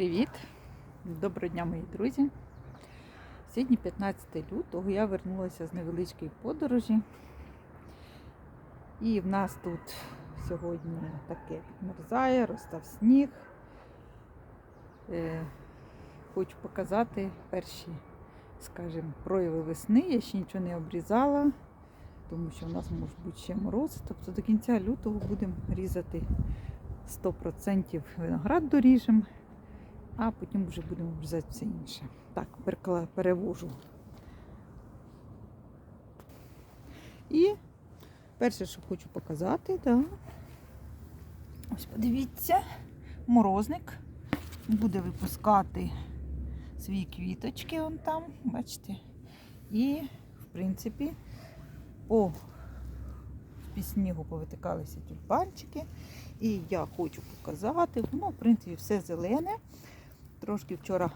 Привіт! Доброго дня, мої друзі! Сьогодні 15 лютого я вернулася з невеличкої подорожі. І в нас тут сьогодні таке підмерзає, розстав сніг. Е, Хочу показати перші, скажімо, прояви весни. Я ще нічого не обрізала, тому що в нас може бути ще мороз. Тобто до кінця лютого будемо різати 100% виноград доріжемо а потім вже будемо обрізати все інше. Так, перевожу. І перше, що хочу показати, да. ось подивіться, морозник буде випускати свої квіточки вон там, бачите. І, в принципі, по під снігу повитикалися тюльпанчики. І я хочу показати, воно, в принципі, все зелене. Трошки вчора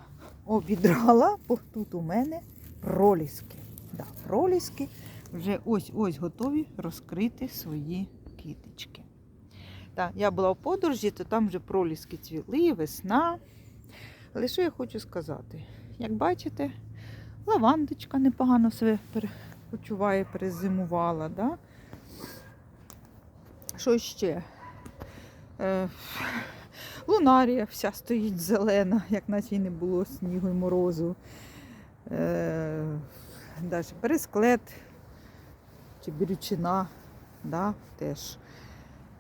обідрала, бо тут у мене проліски. Да, проліски вже ось-ось готові розкрити свої квіточки. Так, я була в подорожі, то там вже проліски цвіли, весна. Але що я хочу сказати? Як бачите, лавандочка непогано себе почуває, перезимувала. Да? Що ще? Е, Лунарія вся стоїть зелена, як наче й не було снігу і морозу. Е, Далі пересклет чи бірючина да, теж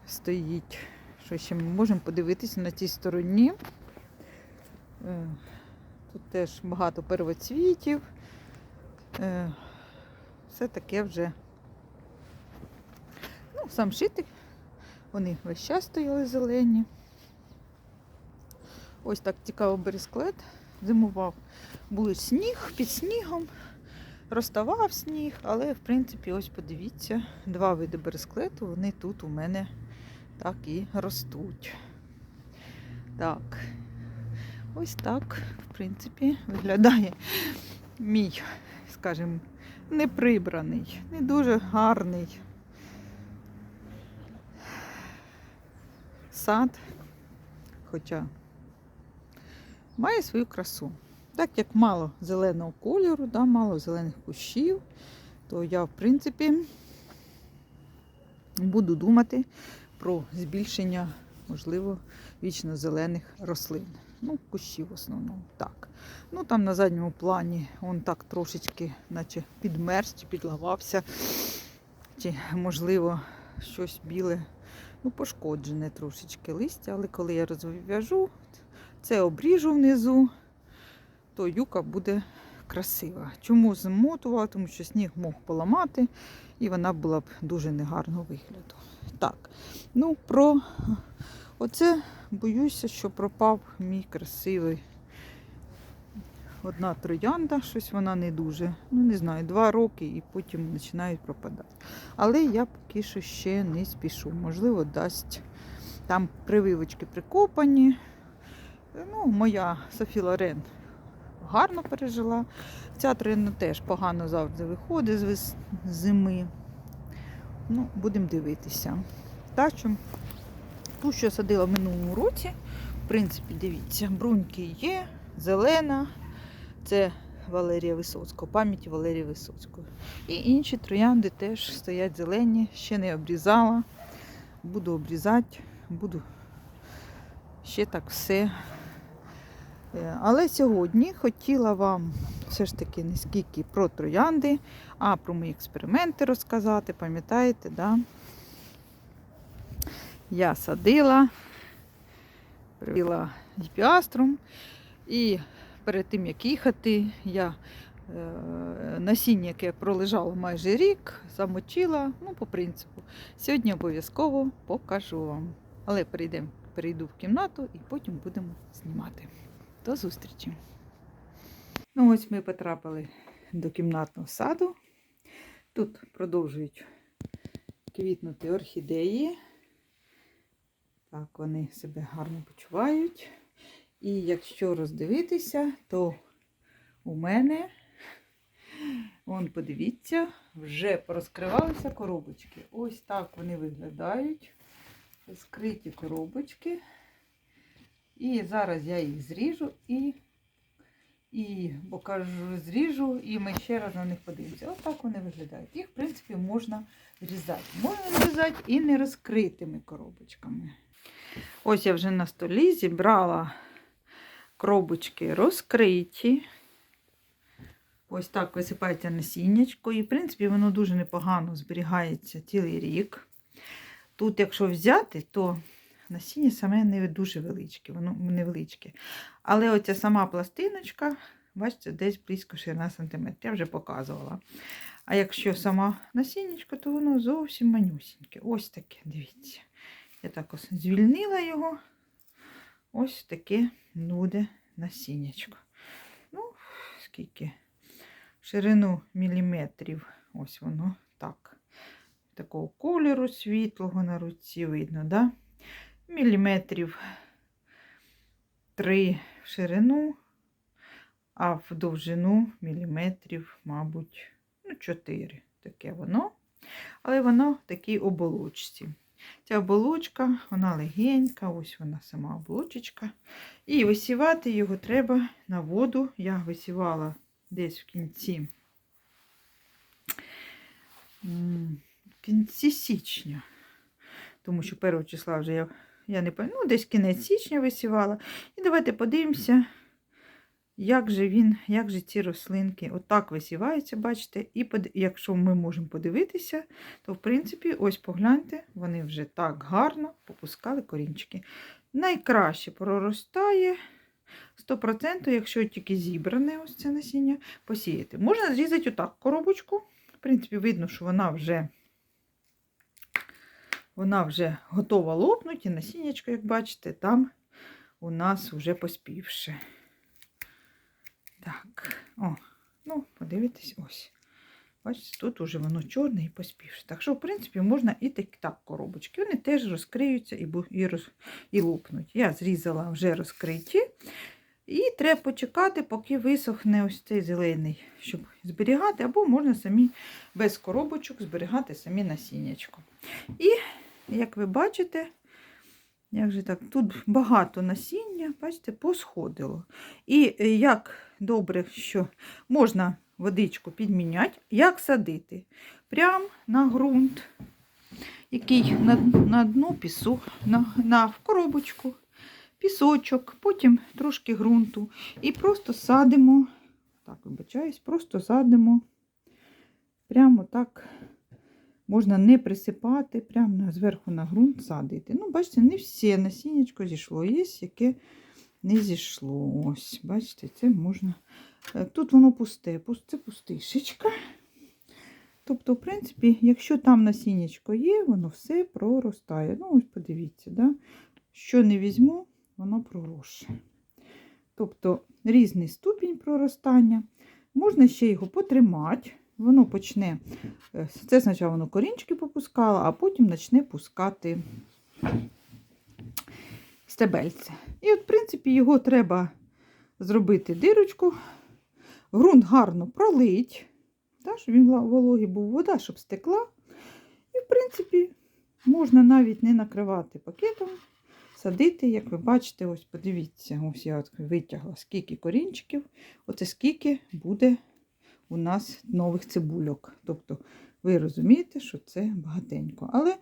стоїть. Що ще ми можемо подивитися на тій стороні. Е, Тут теж багато первоцвітів. Е, Все таке вже. Ну, сам шитик. Вони весь час стояли зелені. Ось так цікаво бересклет зимував. Був сніг під снігом, розставав сніг, але в принципі, ось подивіться, два види бересклету, вони тут у мене так і ростуть. Так, ось так, в принципі, виглядає мій, скажімо, неприбраний, не дуже гарний сад. Хоча має свою красу. Так як мало зеленого кольору, да, мало зелених кущів, то я, в принципі, буду думати про збільшення, можливо, вічно зелених рослин. Ну, кущів в основному. Так. Ну там на задньому плані он так трошечки, наче підмерз чи підламався, чи, можливо, щось біле, ну, пошкоджене трошечки листя, але коли я розв'яжу, це обріжу внизу, то юка буде красива. Чому змотувала? Тому що сніг мог поламати, і вона була б дуже негарного вигляду. Так, ну про оце боюся, що пропав мій красивий. Одна троянда, щось вона не дуже. Ну, не знаю, два роки і потім починають пропадати. Але я поки що ще не спішу. Можливо, дасть там прививочки прикопані. Ну, моя Софі Лорен гарно пережила. Ця трина теж погано завжди виходить з зими. Ну, будемо дивитися. Що ту, що садила в минулому році, в принципі, дивіться, бруньки є, зелена. Це Валерія Висоцького, пам'яті Валерії Висоцької. І інші троянди теж стоять зелені, ще не обрізала. Буду обрізати, буду ще так все. Е, Але сьогодні хотіла вам все ж таки не скільки про троянди, а про мої експерименти розказати. Пам'ятаєте, да? я садила, привела гіпіаструм і перед тим, як їхати, я е, насіння, яке пролежало майже рік, замочила, ну, по принципу. Сьогодні обов'язково покажу вам. Але перейдемо, перейду в кімнату і потім будемо знімати. До зустрічі. Ну, ось ми потрапили до кімнатного саду. Тут продовжують квітнути орхідеї. Так, вони себе гарно почувають. І якщо роздивитися, то у мене, вон, подивіться, вже порозкривалися коробочки. Ось так вони виглядають. Скриті коробочки. І зараз я їх зріжу і, і покажу, зріжу, і ми ще раз на них подивимося. Ось так вони виглядають. Їх, в принципі, можна зрізати. Можна зрізати і не розкритими коробочками. Ось я вже на столі зібрала коробочки розкриті. Ось так висипається насіннячко. І, в принципі, воно дуже непогано зберігається цілий рік. Тут, якщо взяти, то насіння саме не дуже величке, воно невеличке. Але оця сама пластиночка, бачите, десь близько 16 см. Я вже показувала. А якщо сама насіннячко, то воно зовсім манюсіньке. Ось таке, дивіться. Я так ось звільнила його. Ось таке буде насіннячко. Ну, скільки? Ширину міліметрів. Ось воно так. Такого кольору світлого на руці видно, да? Міліметрів 3 в ширину, а в довжину міліметрів, мабуть, ну, 4. Таке воно. Але воно в такій оболочці. Ця оболочка, вона легенька, ось вона сама оболочечка. І висівати його треба на воду. Я висівала десь в кінці, в кінці січня. Тому що 1 числа вже я, я не пам'ятаю, ну, десь кінець січня висівала. І давайте подивимося, як же він, як же ці рослинки отак висіваються, бачите. І под... якщо ми можемо подивитися, то в принципі, ось погляньте, вони вже так гарно попускали корінчики. Найкраще проростає 100%, якщо тільки зібране ось це насіння, посіяти. Можна зрізати отак коробочку. В принципі, видно, що вона вже вона вже готова лопнути, і насіннячко, як бачите, там у нас вже поспівше. Так, о, ну, подивитесь, ось. Бачите, тут уже воно чорне і поспівше. Так що, в принципі, можна і так, так коробочки. Вони теж розкриються і, і, роз, і лопнуть. Я зрізала вже розкриті. І треба почекати, поки висохне ось цей зелений, щоб зберігати, або можна самі без коробочок зберігати самі насіннячко. І, як ви бачите, як же так, тут багато насіння, бачите, посходило. І е, як добре, що можна водичку підміняти, як садити? Прямо на ґрунт, який на, на дно пісу, на, на в коробочку пісочок, потім трошки ґрунту. І просто садимо, так, вибачаюсь, просто садимо. Прямо так можна не присипати, прямо зверху на ґрунт садити. Ну, бачите, не все насіннячко зійшло. Є, яке не зійшло. Ось, бачите, це можна. Е, Тут воно пусте, це пустишечка. Тобто, в принципі, якщо там насіннячко є, воно все проростає. Ну, ось подивіться, да? що не візьму, воно проросше. Тобто різний ступінь проростання. Можна ще його потримати. Воно почне. е, Це спочатку воно корінчики попускало, а потім почне пускати стебельце. І, от, в принципі, його треба зробити дирочку, ґрунт гарно пролить, так, щоб він вологий був, вода, щоб стекла. І, в принципі, можна навіть не накривати пакетом, садити, як ви бачите, ось подивіться, ось я витягла, скільки корінчиків, оце скільки буде у нас нових цибульок. Тобто, ви розумієте, що це багатенько. Але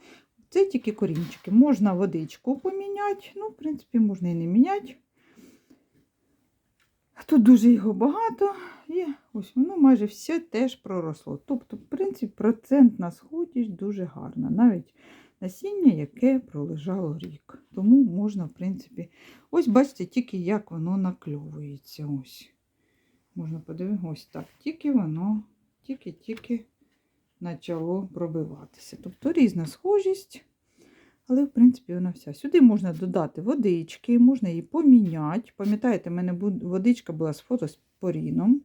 це тільки корінчики. Можна водичку поміняти, ну, в принципі, можна і не міняти. Тут дуже його багато, і ось воно майже все теж проросло. Тобто, в принципі, процентна сходість дуже гарна. Навіть насіння, яке пролежало рік. Тому можна, в принципі, ось бачите, тільки як воно накльовується. Ось. Можна подивитися, ось так. Тільки воно, тільки-тільки почало пробиватися. Тобто різна схожість. Але, в принципі, вона вся. Сюди можна додати водички, можна її поміняти. Пам'ятаєте, в мене водичка була з фотоспоріном.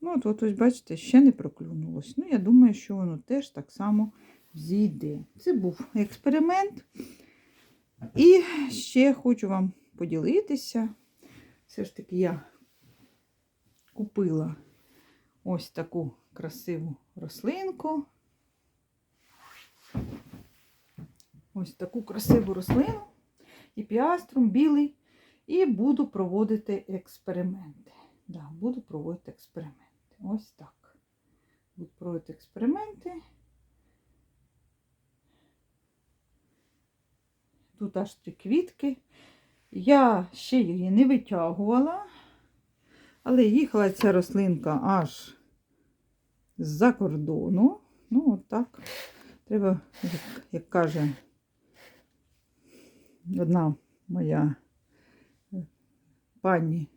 Ну, от, от ось, бачите, ще не проклюнулось. Ну, я думаю, що воно теж так само зійде. Це був експеримент. І ще хочу вам поділитися. Все ж таки, я купила ось таку красиву рослинку. Ось таку красиву рослину. гіпіаструм білий, і буду проводити експерименти. Да, буду проводити експерименти. Ось так. Буду проводити експерименти. Тут аж три квітки. Я ще її не витягувала, але їхала ця рослинка аж з-за кордону. Ну, от так. Треба, як, як каже одна моя е, пані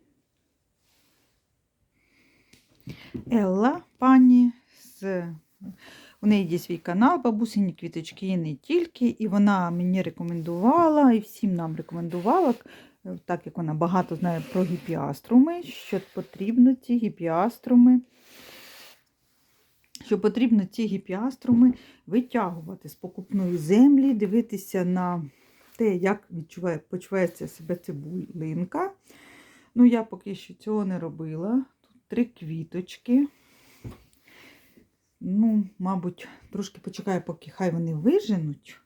Елла, пані з у неї є свій канал Бабусині квіточки і не тільки. І вона мені рекомендувала, і всім нам рекомендувала, так як вона багато знає про гіпіаструми, що потрібно ці гіпіаструми, що потрібно ці гіпіаструми витягувати з покупної землі, дивитися на те, як відчуває, почувається себе цибулинка. Ну, я поки що цього не робила. Тут три квіточки. Ну, мабуть, трошки почекаю, поки хай вони виженуть,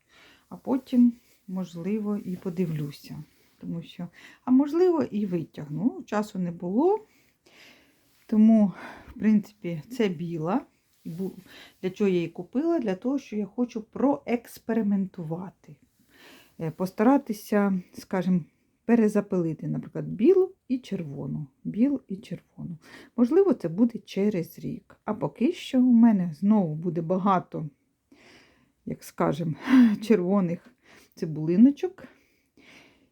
а потім, можливо, і подивлюся. Тому що, а можливо, і витягну. Часу не було. Тому, в принципі, це біла. Для чого я її купила? Для того, що я хочу проекспериментувати. Е, Постаратися, скажімо, перезапилити, наприклад, білу і червону. Білу і червону. Можливо, це буде через рік. А поки що у мене знову буде багато, як скажемо, червоних цибулиночок.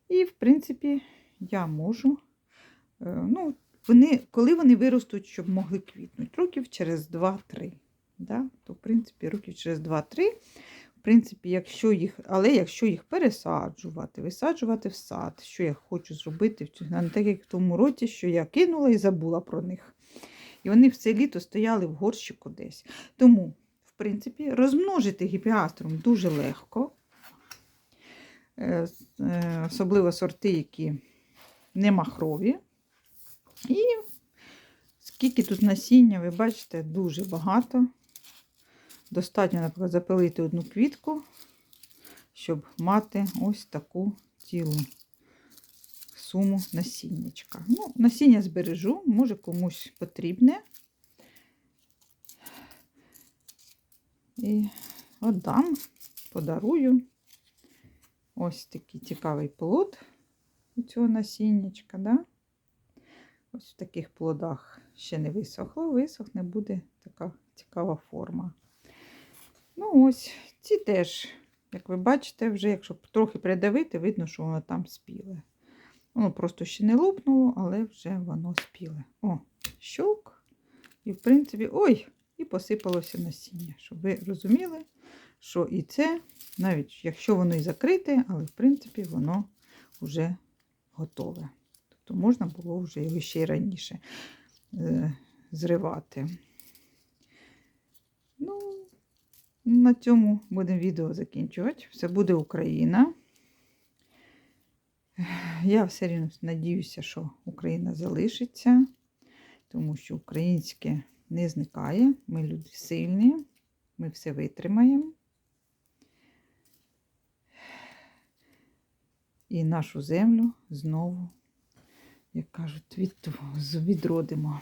І, в принципі, я можу. е, ну, вони, Коли вони виростуть, щоб могли квітнути, років через 2-3. Да? То, в принципі, років через 2-3 в принципі, якщо їх, але якщо їх пересаджувати, висаджувати в сад, що я хочу зробити, не так як в тому році, що я кинула і забула про них. І вони все літо стояли в горщику десь. Тому, в принципі, розмножити гіпіаструм дуже легко, особливо сорти, які не махрові. І скільки тут насіння, ви бачите, дуже багато. Достатньо, наприклад, запилити одну квітку, щоб мати ось таку цілу суму насіннячка. Ну, насіння збережу, може комусь потрібне. І отдам, подарую. Ось такий цікавий плод у цього насіннячка. Да? Ось в таких плодах ще не висохло, висохне буде така цікава форма. Ну, ось, ці теж, як ви бачите, вже, якщо трохи придавити, видно, що воно там спіле. Воно просто ще не лопнуло, але вже воно спіле. О, щелк. І, в принципі, ой, і посипалося насіння, щоб ви розуміли, що і це, навіть якщо воно і закрите, але в принципі воно вже готове. Тобто можна було вже його ще й раніше е, зривати. Ну, на цьому будемо відео закінчувати. Все буде Україна. Я все рівно надіюся, що Україна залишиться, тому що українське не зникає. Ми люди сильні, ми все витримаємо. І нашу землю знову, як кажуть, від, відродимо.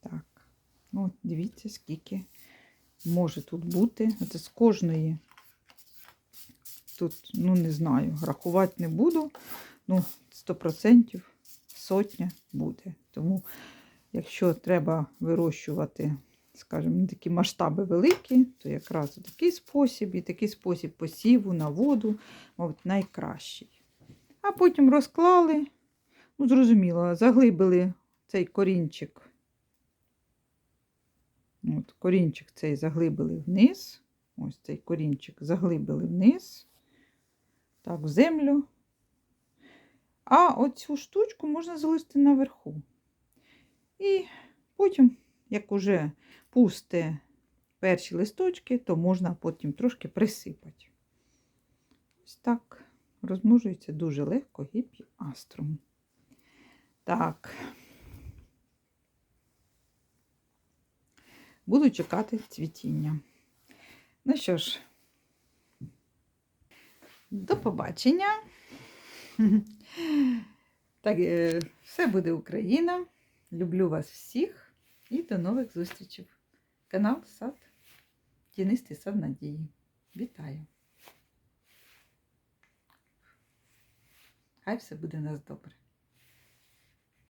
Так, ну, дивіться, скільки може тут бути. Це з кожної. Тут, ну, не знаю, рахувати не буду. Ну, 100% сотня буде. Тому, якщо треба вирощувати, скажімо, такі масштаби великі, то якраз такий спосіб і такий спосіб посіву на воду, мабуть, найкращий. А потім розклали, ну, зрозуміло, заглибили цей корінчик. От, корінчик цей заглибили вниз. Ось цей корінчик заглибили вниз. Так, в землю. А оцю штучку можна залишити наверху. І потім, як уже пусте перші листочки, то можна потім трошки присипати. Ось так розмножується дуже легко гіпіаструм. Так. Буду чекати цвітіння. Ну що ж, до побачення. Так, е, все буде Україна. Люблю вас всіх і до нових зустрічей. Канал Сад. Тінистий сад надії. Вітаю! Хай все буде нас добре.